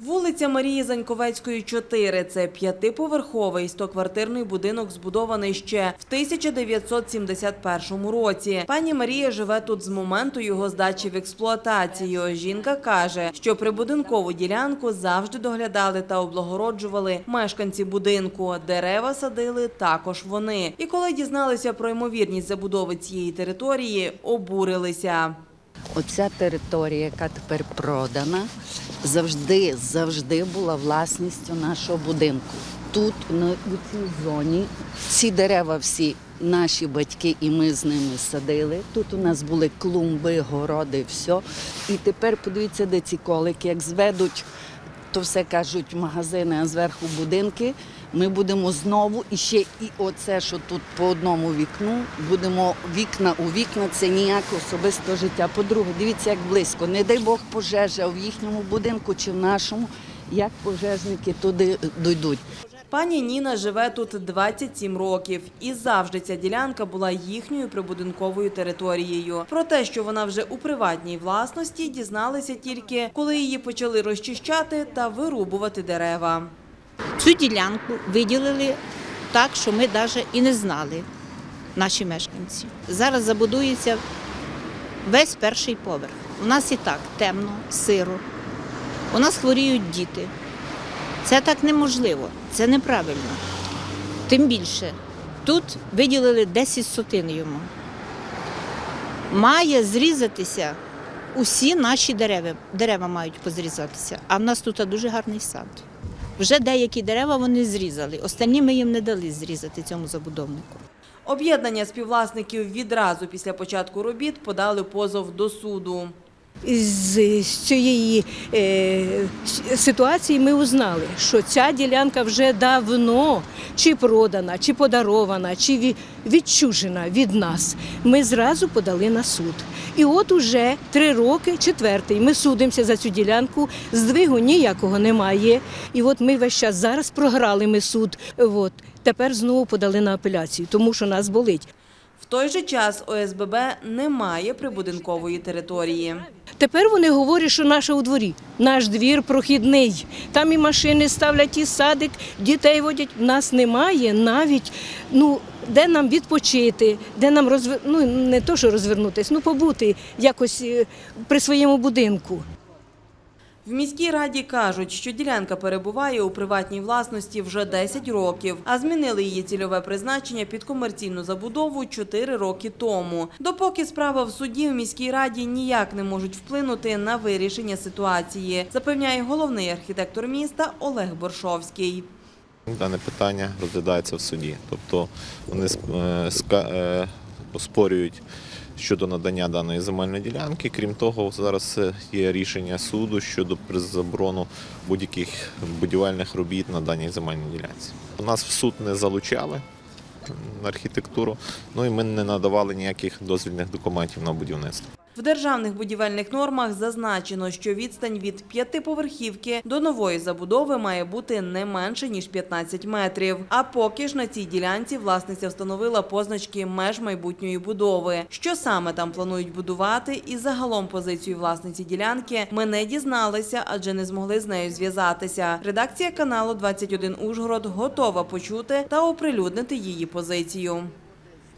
Вулиця Марії Заньковецької, 4. Це п'ятиповерховий стоквартирний будинок, збудований ще в 1971 році. Пані Марія живе тут з моменту його здачі в експлуатацію. Жінка каже, що прибудинкову ділянку завжди доглядали та облагороджували мешканці будинку. Дерева садили також вони. І коли дізналися про ймовірність забудови цієї території, обурилися. Оця територія, яка тепер продана, завжди, завжди була власністю нашого будинку. Тут, на цій зоні, ці дерева всі наші батьки і ми з ними садили. Тут у нас були клумби, городи, все. І тепер подивіться, де ці колики, як зведуть, то все кажуть магазини, а зверху будинки. Ми будемо знову і ще і оце, що тут по одному вікну, будемо вікна у вікна, це ніяке особисте життя. По-друге, дивіться, як близько. Не дай Бог пожежа в їхньому будинку чи в нашому, як пожежники туди дійдуть. Пані Ніна живе тут 27 років, і завжди ця ділянка була їхньою прибудинковою територією. Про те, що вона вже у приватній власності, дізналися тільки, коли її почали розчищати та вирубувати дерева. Цю ділянку виділили так, що ми навіть і не знали, наші мешканці. Зараз забудується весь перший поверх. У нас і так темно, сиро. У нас хворіють діти. Це так неможливо, це неправильно. Тим більше, тут виділили 10 сотин йому. Має зрізатися усі наші дерева. Дерева мають позрізатися, а в нас тут дуже гарний сад. Вже деякі дерева вони зрізали. Останні ми їм не дали зрізати цьому забудовнику. Об'єднання співвласників відразу після початку робіт подали позов до суду. З, цієї е, ситуації ми узнали, що ця ділянка вже давно чи продана, чи подарована, чи відчужена від нас. Ми зразу подали на суд. І от уже три роки, четвертий, ми судимося за цю ділянку, здвигу ніякого немає. І от ми весь час зараз програли ми суд. От. Тепер знову подали на апеляцію, тому що нас болить. Той же час ОСББ не має прибудинкової території. Тепер вони говорять, що наша у дворі. Наш двір прохідний. Там і машини ставлять, і садик, дітей водять. Нас немає навіть ну, де нам відпочити, де нам розв... ну, не то, що розвернутися, ну побути якось е, при своєму будинку. В міській раді кажуть, що ділянка перебуває у приватній власності вже 10 років, а змінили її цільове призначення під комерційну забудову 4 роки тому. Допоки справа в суді в міській раді ніяк не можуть вплинути на вирішення ситуації, запевняє головний архітектор міста Олег Боршовський. Дане питання розглядається в суді. Тобто вони сп- е, ска- е, оспорюють щодо надання даної земельної ділянки. Крім того, зараз є рішення суду щодо призаборону будь-яких будівельних робіт на даній земельній ділянці. У Нас в суд не залучали архітектуру, ну і ми не надавали ніяких дозвільних документів на будівництво. В державних будівельних нормах зазначено, що відстань від п'ятиповерхівки до нової забудови має бути не менше ніж 15 метрів. А поки ж на цій ділянці власниця встановила позначки меж майбутньої будови. Що саме там планують будувати, і загалом позицію власниці ділянки ми не дізналися, адже не змогли з нею зв'язатися. Редакція каналу 21 Ужгород готова почути та оприлюднити її позицію.